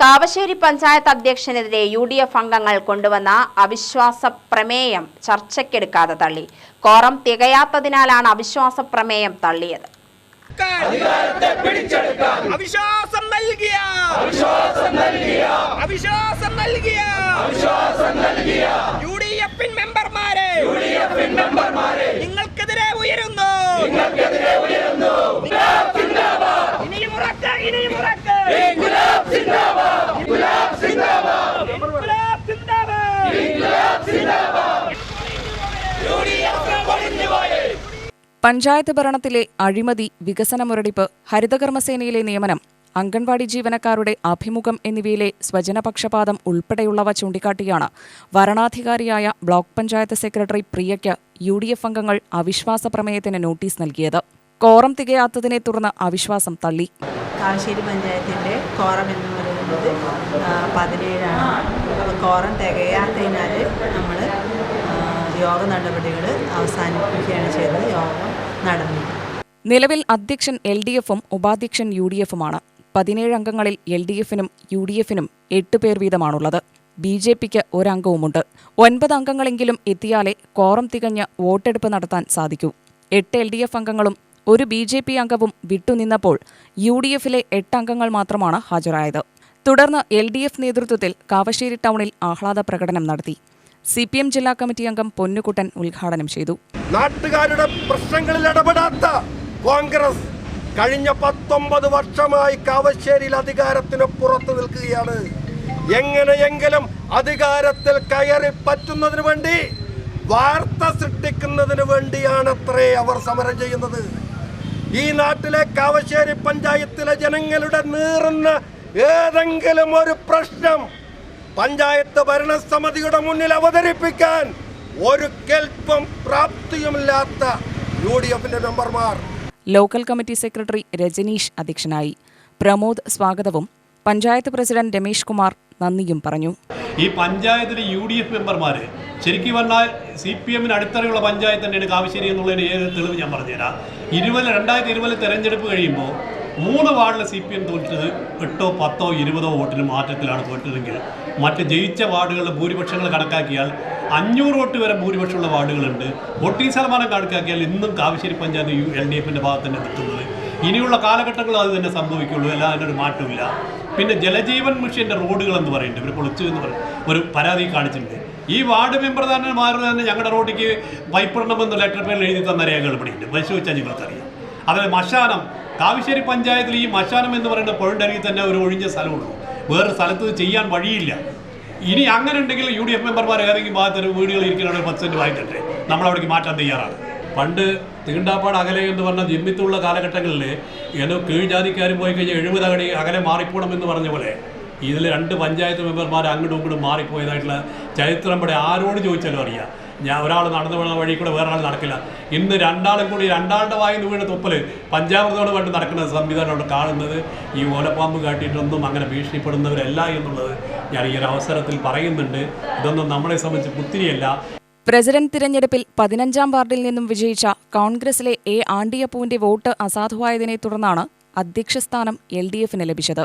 കാവശ്ശേരി പഞ്ചായത്ത് അധ്യക്ഷനെതിരെ U D F അംഗങ്ങൾ കൊണ്ടുവന്ന അവിശ്വാസ പ്രമേയം ചർച്ചയ്ക്കെടുക്കാതെ തള്ളി. കോറം തികയാത്തതിനാലാണ് അവിശ്വാസ പ്രമേയം തള്ളിയത്. അവിശ്വാസം നൽകിയ. അവിശ്വാസം നൽകിയ. അവിശ്വാസം നൽകിയ. യു ഡി പഞ്ചായത്ത് ഭരണത്തിലെ അഴിമതി വികസന മുരടിപ്പ് ഹരിതകർമ്മസേനയിലെ നിയമനം അംഗൻവാടി ജീവനക്കാരുടെ അഭിമുഖം എന്നിവയിലെ സ്വജനപക്ഷപാതം ഉൾപ്പെടെയുള്ളവ ചൂണ്ടിക്കാട്ടിയാണ് വരണാധികാരിയായ ബ്ലോക്ക് പഞ്ചായത്ത് സെക്രട്ടറി പ്രിയയ്ക്ക് യു ഡി എഫ് അംഗങ്ങൾ അവിശ്വാസ പ്രമേയത്തിന് നോട്ടീസ് നൽകിയത്. കോറം തികയാത്തതിനെ തുടർന്ന് അവിശ്വാസം തള്ളി. കാശ്ശേരി പഞ്ചായത്തിന്റെ കോറം എന്ന് പറയുന്നത് പതിനേഴാണ്. കോറം തികയാത്തതിനാൽ യോഗ നടപടികൾ അവസാനിപ്പിക്കുകയാണ് ചെയ്തത്. യോഗം നടന്നു. നിലവിൽ അധ്യക്ഷൻ എൽ ഡി എഫും ഉപാധ്യക്ഷൻ യു ഡി എഫുമാണ്. പതിനേഴ് അംഗങ്ങളിൽ എൽ ഡി എഫിനും യു ഡി എഫിനും എട്ട് പേർ വീതമാണുള്ളത്. ബി ജെ പിക്ക് ഒരംഗവുമുണ്ട്. ഒൻപത് അംഗങ്ങളെങ്കിലും എത്തിയാലേ കോറം തികഞ്ഞ് വോട്ടെടുപ്പ് നടത്താൻ സാധിക്കൂ. എട്ട് എൽ ഡി എഫ് അംഗങ്ങളും ഒരു ബി ജെ പി അംഗവും വിട്ടുനിന്നപ്പോൾ യു ഡി എഫിലെ എട്ട് അംഗങ്ങൾ മാത്രമാണ് ഹാജരായത്. തുടർന്ന് എൽ ഡി എഫ് നേതൃത്വത്തിൽ കാവശ്ശേരി ടൗണിൽ ആഹ്ലാദ പ്രകടനം നടത്തി. സി പി എം ജില്ലാ കമ്മിറ്റി അംഗം പൊന്നുകുട്ടൻ ഉദ്ഘാടനം ചെയ്തു. നാട്ടുകാരുടെ പ്രശ്നങ്ങളിൽ ഇടപെടാത്ത കോൺഗ്രസ് കഴിഞ്ഞ പത്തൊമ്പത് വർഷമായി കാവശ്ശേരിയിൽ അധികാരത്തിന് പുറത്തു നിൽക്കുകയാണ്. എങ്ങനെയെങ്കിലും അധികാരത്തിൽ കയറി പറ്റുന്നതിന് വേണ്ടി വാർത്ത സൃഷ്ടിക്കുന്നതിന് വേണ്ടിയാണത്രേ അവർ സമരം ചെയ്യുന്നത്. ഈ നാട്ടിലെ കാവശ്ശേരി പഞ്ചായത്തിലെ ജനങ്ങളുടെ നീറുന്ന ഏതെങ്കിലും ഒരു പ്രശ്നം പഞ്ചായത്ത് ഭരണസമിതിയുടെ മുന്നിൽ അവതരിപ്പിക്കാൻ ഒരു കെൽപ്പം പ്രാപ്തിയുമില്ലാത്ത യു ഡി എഫിന്റെ മെമ്പർമാർ. ലോക്കൽ കമ്മിറ്റി സെക്രട്ടറി രജനീഷ് അധ്യക്ഷനായി. പ്രമോദ് സ്വാഗതവും പഞ്ചായത്ത് പ്രസിഡന്റ് രമേഷ് കുമാർ നന്ദിയും പറഞ്ഞു. ഈ പഞ്ചായത്തിലെ യു ഡി എഫ് മെമ്പർമാർ ശരിക്കും പറഞ്ഞാൽ സി പി എമ്മിന് അടിത്തറയുള്ള പഞ്ചായത്ത് തന്നെയാണ് കാവശ്ശേരി എന്നുള്ളതിന് ഏത് തെളിവ് ഞാൻ പറഞ്ഞുതരാം. ഇരുപത് രണ്ടായിരത്തി ഇരുപതിൽ തെരഞ്ഞെടുപ്പ് കഴിയുമ്പോൾ മൂന്ന് വാർഡിലെ സി പി എം തോറ്റത് എട്ടോ പത്തോ ഇരുപതോ വോട്ടിന് മാറ്റത്തിലാണ് തോറ്റതെങ്കിൽ മറ്റ് ജയിച്ച വാർഡുകളുടെ ഭൂരിപക്ഷങ്ങൾ കണക്കാക്കിയാൽ അഞ്ഞൂറ് വോട്ട് വരെ ഭൂരിപക്ഷമുള്ള വാർഡുകളുണ്ട്. വോട്ടിംഗ് ശതമാനം കണക്കാക്കിയാൽ ഇന്നും Kavassery panchayat U L D എഫിന്റെ ഭാഗത്ത് തന്നെ നിൽക്കുന്നത്. ഇനിയുള്ള കാലഘട്ടങ്ങളിൽ അത് തന്നെ സംഭവിക്കുള്ളൂ. അല്ലാതെ അതിനൊരു മാറ്റമില്ല പിന്നെ ജലജീവൻ മിഷന്റെ റോഡുകൾ എന്ന് പറയുന്നുണ്ട്. ഇവർ പൊളിച്ചു എന്ന് പറയും ഒരു പരാതി കാണിച്ചിട്ടുണ്ട്. ഈ വാർഡ് മെമ്പർ തന്നെ മാറി തന്നെ ഞങ്ങളുടെ റോഡിക്ക് പൈപ്പിടണമെന്ന് ലെറ്റർ പേരിൽ എഴുതി തന്ന രേഖകൾ ഇവിടെയുണ്ട്. പരിശോധിച്ചാൽ നിങ്ങൾക്കറിയാം. അതായത് മശാനം കാവശ്ശേരി പഞ്ചായത്തിൽ ഈ മശാനം എന്ന് പറയുന്ന പുഴണ്ടരികിൽ തന്നെ ഒരു ഒഴിഞ്ഞ സ്ഥലമുള്ളൂ വേറെ സ്ഥലത്ത് ചെയ്യാൻ വഴിയില്ല. ഇനി അങ്ങനെ ഉണ്ടെങ്കിൽ യു ഡി എഫ് മെമ്പർമാർ ഏതെങ്കിലും ഭാഗത്തൊരു വീടുകൾ ഇരിക്കണമെങ്കിൽ പത്ത് സെന്റ് വാങ്ങിക്കട്ടെ. നമ്മളവിടേക്ക് മാറ്റാൻ തയ്യാറാണ്. പണ്ട് തീണ്ടാപ്പാട് അകലെ എന്ന് പറഞ്ഞ ജിമ്മിത്തുള്ള കാലഘട്ടങ്ങളിൽ ഏതോ കീഴ്ജാതിക്കാരും പോയി കഴിഞ്ഞാൽ എഴുപത് അകടി അകലെ മാറിപ്പോണം എന്ന് പറഞ്ഞ പോലെ ഇതിൽ രണ്ട് പഞ്ചായത്ത് മെമ്പർമാർ അങ്ങോട്ടും ഇങ്ങോട്ടും മാറിപ്പോയതായിട്ടുള്ള ചരിത്രം ഇവിടെ ആരോട് ചോദിച്ചാലും അറിയാം. ഞാൻ ഒരാൾ നടന്നു പോകുന്ന വഴി കൂടെ വേറെ ആൾ നടക്കില്ല. ഇന്ന് രണ്ടാളും കൂടി രണ്ടാളുടെ വായിൽ വീണ് തുപ്പൽ പഞ്ചാമൃതോട് വേണ്ടി നടക്കുന്ന സംവിധാനമാണ് കാണുന്നത്. ഈ ഓലപ്പാമ്പ് കാട്ടിയിട്ടൊന്നും അങ്ങനെ ഭീഷണിപ്പെടുന്നവരല്ല എന്നുള്ളത് ഞാൻ ഈ ഒരു അവസരത്തിൽ പറയുന്നുണ്ട്. ഇതൊന്നും നമ്മളെ സംബന്ധിച്ച് പുത്തിരിയല്ല പ്രസിഡന്റ് തിരഞ്ഞെടുപ്പിൽ പതിനഞ്ചാം വാർഡിൽ നിന്നും വിജയിച്ച കോൺഗ്രസിലെ എ ആണ്ടിയപ്പൂവിന്റെ വോട്ട് അസാധുവായതിനെ തുടർന്നാണ് അധ്യക്ഷസ്ഥാനം എൽ ഡി എഫിന് ലഭിച്ചത്.